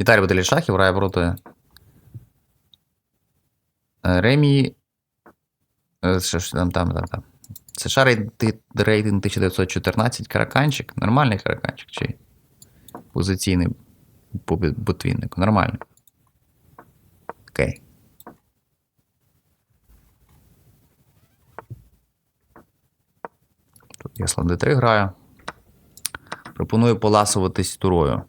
Віталій Баталій Шахів грає проти е, Ремі. е, Що ж там, там, там, там. Шар рейтинг 1914 караканчик. Нормальний караканчик чи позиційний по бі- Нормальний. Окей. Тут я слон d3 граю. Пропоную поласуватись турою.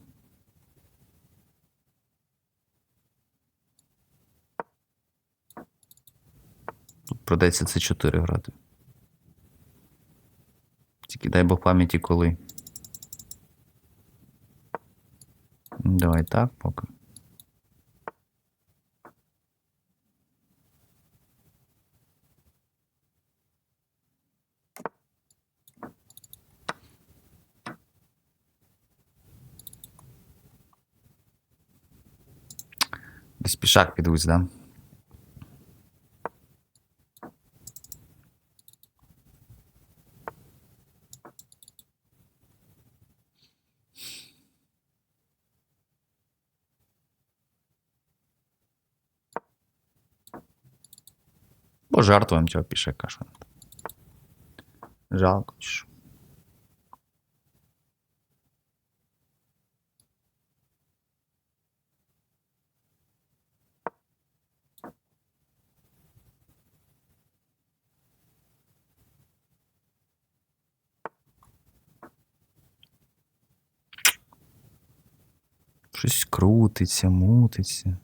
Тут придеться це 4 грати. Тільки дай Бог пам'яті коли. Ну, Давай так поки. Десь пішак підуть, да? Пожертвуємо цього пішака. Жалко. що? Щось крутиться, мутиться.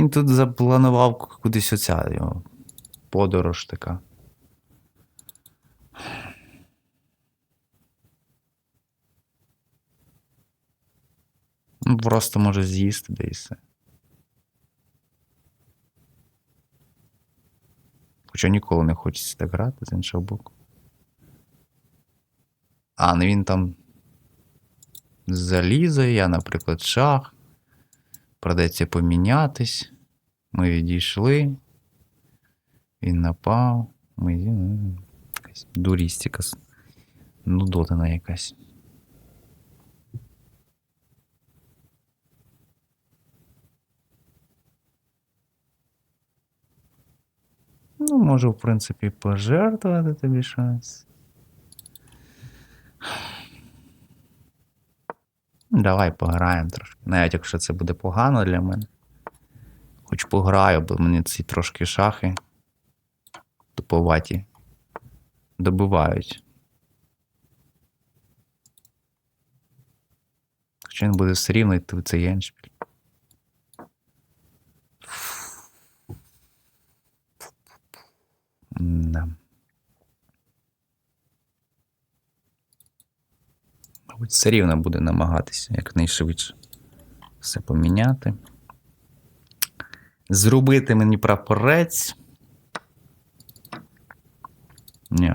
Кінь тут запланував кудись оця його подорож така. Ну, Просто може з'їсти де і все. Хоча ніколи не хочеться так грати з іншого боку. А, ну він там залізає, я, наприклад, шах. Придеться помінятись. Ми відійшли. Він напав. Ми. ну, Якась дурістика. Нудотина якась. Ну, можу, в принципі, пожертвувати тобі. Ну, Давай пограємо трошки. Навіть якщо це буде погано для мене. Хоч пограю, бо мені ці трошки шахи туповаті добивають. Хоча він буде все рівно в цей єншпіль. Да. Мабуть, все рівно буде намагатися якнайшвидше все поміняти. Зробити мені прапорець. Ні.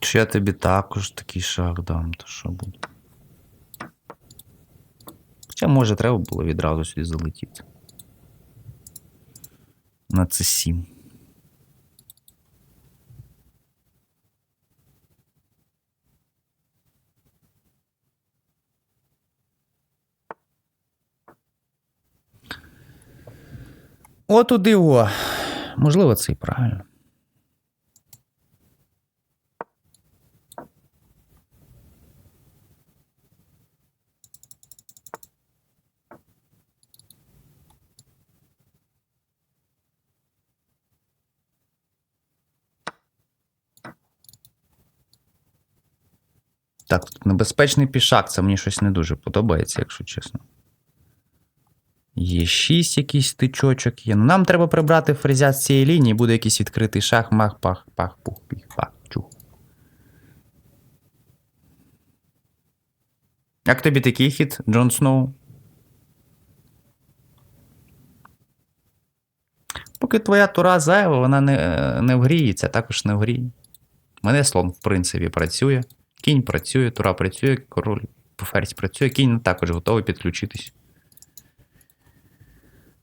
Чи я тобі також такий шаг дам, то що буде? Хоча, може, треба було відразу сюди залетіти. На це 7. От туди о. Можливо, це і правильно. Так, небезпечний пішак, це мені щось не дуже подобається, якщо чесно. Є 6 якийсь тичочок є. Ну нам треба прибрати фрезя з цієї лінії, буде якийсь відкритий шах, мах, пах, пах, пух, піх, пах, чух. Як тобі такий хід, Джон Сноу? Поки твоя тура зайва, вона не, не вгріється, також не вгріє. Мене слон, в принципі, працює. Кінь працює, тура працює, король по ферзь працює, кінь також готовий підключитись.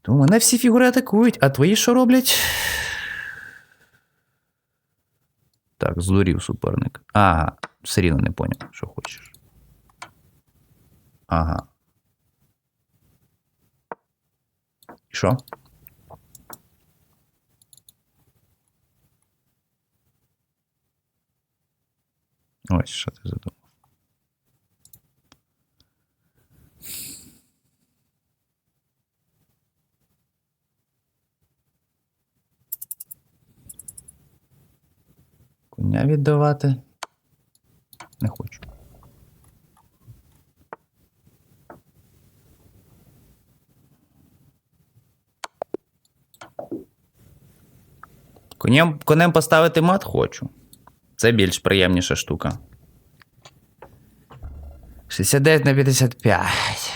Тому мене всі фігури атакують, а твої що роблять? Так, здурів суперник. Ага, все рівно не поняв, що хочеш. Ага. Що? Ось що ти задумав. Коня віддавати. Не хочу. Конем, конем поставити мат хочу. Це більш приємніша штука. 69 на 55.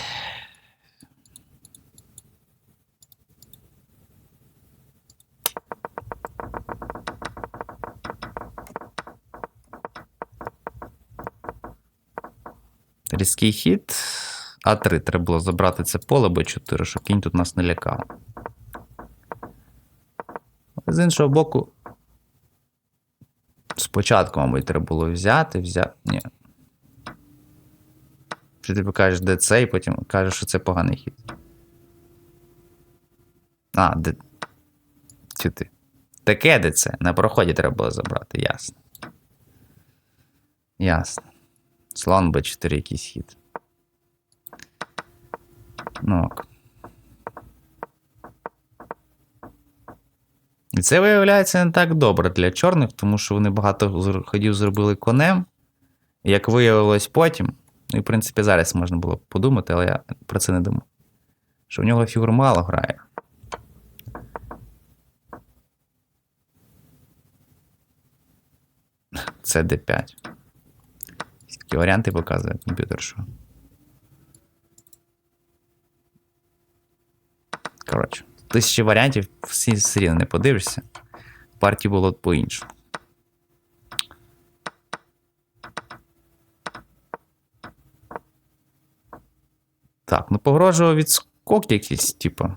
Різкий хід. А3 треба було забрати це поле Б4, щоб кінь тут нас не лякав. З іншого боку, спочатку, мабуть, треба було взяти, взяти. Ні. Що ти покажеш, де це, і потім кажеш, що це поганий хід. А, де. Чи ти? Таке де це? На проході треба було забрати, ясно. Ясно. Слон Б4 якийсь хід. Ну ок. І це виявляється не так добре для чорних, тому що вони багато ходів зробили конем. Як виявилось потім, ну і в принципі зараз можна було подумати, але я про це не думав. Що в нього фігур мало грає. Це D5. Такі варіанти показує комп'ютер, що. Коротше, тисячі варіантів, всі все рівно не подивишся. Партії було по-іншому. Так, ну погрожував відскок якийсь, типу.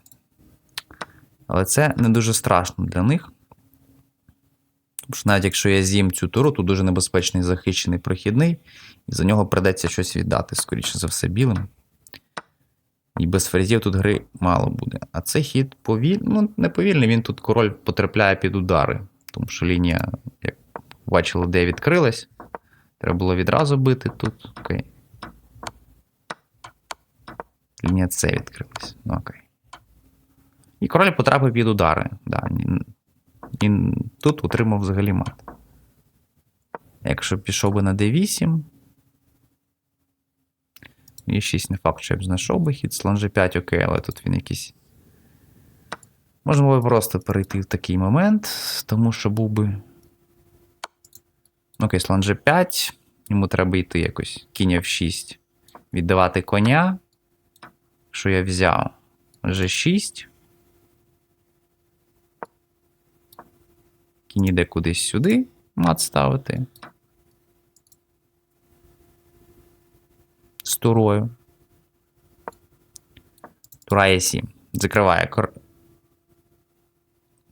Але це не дуже страшно для них. Тому що навіть якщо я з'їм цю туру, тут дуже небезпечний захищений прохідний, і за нього придеться щось віддати, скоріше за все, білим. І без ферзів тут гри мало буде. А цей хід повільний, ну, не повільний, він тут король потрапляє під удари. Тому що лінія, як бачили, де відкрилась. Треба було відразу бити тут. Окей. Лінія С відкрилась. Ну, окей. І король потрапив під удари. Да, він тут отримав взагалі мат. Якщо пішов би на d8. І 6 не факт, що я б знайшов би хід. Слон G5, окей, але тут він якийсь. Можна було б просто перейти в такий момент, тому що був би. Окей, слон G5. Йому треба йти якось. Кінь F6. Віддавати коня. Що я взяв? G6. Кінь іде кудись сюди. Мат ставити. З турою. Тура Е7. Закриває кор...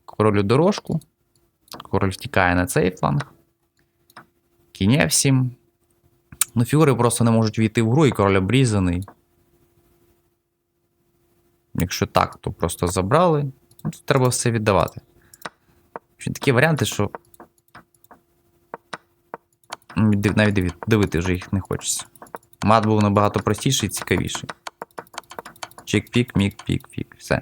королю дорожку. Король втікає на цей фланг. Кінь F7. Ну, фігури просто не можуть війти в гру, і король обрізаний. Якщо так, то просто забрали. Ну, Тут треба все віддавати. Такі варіанти, що. Навіть дивити вже їх не хочеться. Мат був набагато простіший і цікавіший. Чік-пік, мік-пік, пік. Все.